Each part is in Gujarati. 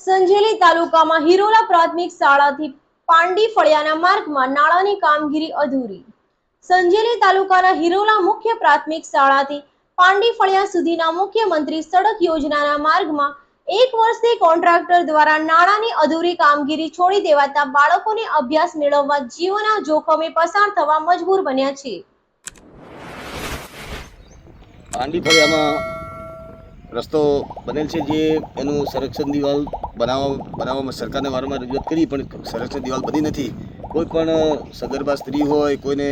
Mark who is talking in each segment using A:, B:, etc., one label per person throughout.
A: સંજેલી તાલુકામાં હિરોલા પ્રાથમિક શાળાથી પાંડી ફળિયાના માર્ગમાં નાળાની કામગીરી અધૂરી. સંજેલી તાલુકાના હિરોલા મુખ્ય પ્રાથમિક શાળાથી પાંડી ફળિયા સુધીના મુખ્યમંત્રી સડક યોજનાના માર્ગમાં એક વર્ષથી કોન્ટ્રાક્ટર દ્વારા નાળાની અધૂરી કામગીરી છોડી દેવાતા બાળકોને અભ્યાસ મેળવવા જીવના જોખમે પસાર થવા મજબૂર બન્યા છે.
B: પાંડી ફળિયામાં રસ્તો બનેલ છે જે એનું સંરક્ષણ દિવાલ બનાવવા બનાવવામાં સરકારને વારંવાર રજૂઆત કરી, પણ સંરક્ષણ દિવાલ બની નથી. કોઈ પણ સગર્ભા સ્ત્રી હોય, કોઈને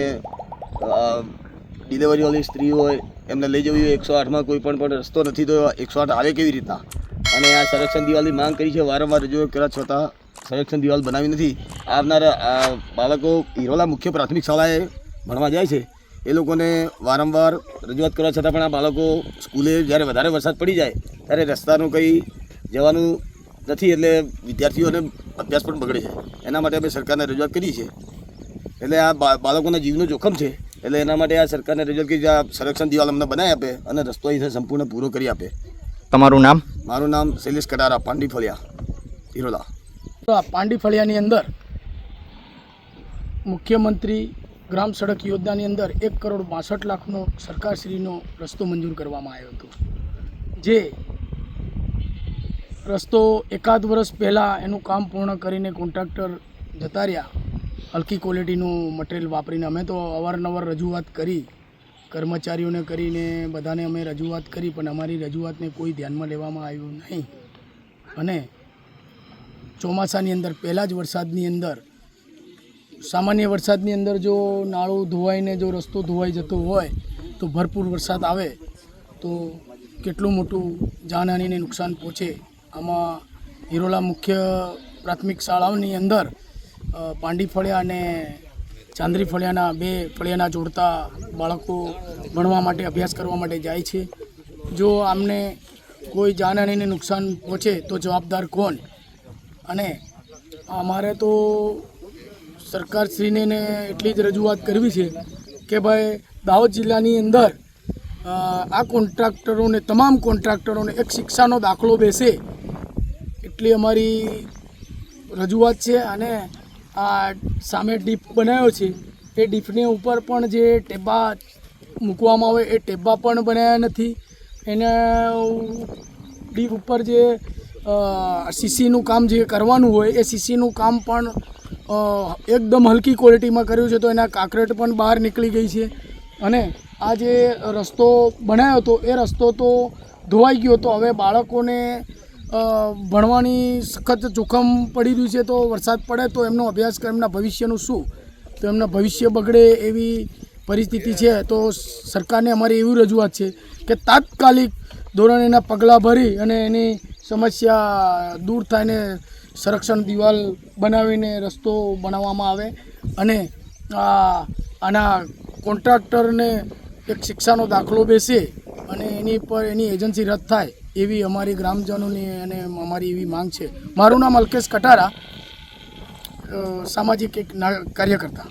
B: ડિલિવરીવાળી સ્ત્રી હોય, એમને લઈ જવી હોય એકસો આઠમાં કોઈ પણ પણ રસ્તો નથી, તો એકસો આઠ આવે કેવી રીતના? અને આ સંરક્ષણ દિવાલની માંગ કરી છે, વારંવાર રજૂઆત કર્યા છતાં સંરક્ષણ દિવાલ બનાવી નથી. આવનારા બાળકો હિરોલા મુખ્ય પ્રાથમિક શાળાએ ભણવા જાય છે. એ લોકોને વારંવાર રજૂઆત કરવા છતાં પણ આ બાળકો સ્કૂલે જ્યારે વધારે વરસાદ પડી જાય ત્યારે રસ્તાનું કંઈ જવાનું નથી એટલે વિદ્યાર્થીઓને અભ્યાસ પણ બગડે છે. એના માટે અમે સરકારને રજૂઆત કરી છે. એટલે આ બાળકોના જીવનું જોખમ છે. એટલે એના માટે આ સરકારને રજૂઆત કરી આ સંરક્ષણ દિવાલ અમને બનાવી આપે અને રસ્તો અહીંથી સંપૂર્ણ પૂરો કરી આપે.
C: તમારું નામ?
B: મારું નામ શૈલેષ કટારા પાંડી ફળિયા હિરોલા
D: તો આ પાંડી ફળિયાની અંદર મુખ્યમંત્રી ગ્રામ સડક યોજનાની અંદર એક કરોડ બાસઠ લાખનો સરકારશ્રીનો રસ્તો મંજૂર કરવામાં આવ્યો હતો. જે રસ્તો એકાદ વર્ષ પહેલાં એનું કામ પૂર્ણ કરીને કોન્ટ્રાક્ટર જતા રહ્યા. હલકી ક્વોલિટીનું મટીરિયલ વાપરીને અમે તો અવારનવાર રજૂઆત કરી, કર્મચારીઓને કરીને બધાને અમે રજૂઆત કરી, પણ અમારી રજૂઆતને કોઈ ધ્યાનમાં લેવામાં આવ્યું નહીં. અને ચોમાસાની અંદર, પહેલાં જ વરસાદની અંદર સામાન્ય વરસાદની અંદર જો નાળું ધોવાઈને જો રસ્તો ધોવાઈ જતો હોય, તો ભરપૂર વરસાદ આવે, તો કેટલું મોટું જાનહાનીને નુકસાન પહોંચે. આમાં હિરોલા મુખ્ય પ્રાથમિક શાળાઓની અંદર પાંડી ફળિયા અને ચાંદરી ફળિયાના બે ફળિયાના જોડતા બાળકો ભણવા માટે અભ્યાસ કરવા માટે જાય છે. જો આમને કોઈ જાનહાનીને નુકસાન પહોંચે, તો જવાબદાર કોણ? અને અમારે તો સરકારશ્રીને એટલી જ રજૂઆત કરવી છે કે ભાઈ દાહોદ જિલ્લાની અંદર આ કોન્ટ્રાક્ટરોને, તમામ કોન્ટ્રાક્ટરોને એક શિક્ષાનો દાખલો બેસે એટલી અમારી રજૂઆત છે અને આ સામે ડીપ બનાવ્યો છે. એ ડીપની ઉપર પણ જે ટેબા મૂકવામાં આવે એ ટેબા પણ બનાવ્યા નથી. એને ડીપ ઉપર જે સીસીનું કામ જે કરવાનું હોય એ સીસીનું કામ પણ એકદમ હલકી ક્વોલિટીમાં કર્યું છે તો એના કાંકરેટ પણ બહાર નીકળી ગઈ છે. અને આ જે રસ્તો બનાવ્યો હતો, એ રસ્તો તો ધોવાઈ ગયો તો હવે બાળકોને ભણવાની સખત જોખમ પડી રહ્યું છે તો વરસાદ પડે તો એમનો અભ્યાસક્રમ એમના ભવિષ્યનું શું? તો એમના ભવિષ્ય બગડે એવી પરિસ્થિતિ છે. તો સરકારને અમારી એવી રજૂઆત છે કે તાત્કાલિક ધોરણ એના પગલાં ભરી અને એની સમસ્યા દૂર થાય ને સંરક્ષણ દિવાલ બનાવીને રસ્તો બનાવવામાં આવે અને આ આના કોન્ટ્રાક્ટરને એક શિક્ષાનો દાખલો બેસે અને એની પર એની એજન્સી રદ થાય એવી અમારી ગ્રામજનોની અને અમારી એવી માંગ છે. મારું નામ અલ્કેશ કટારા સામાજિક એક કાર્યકર્તા.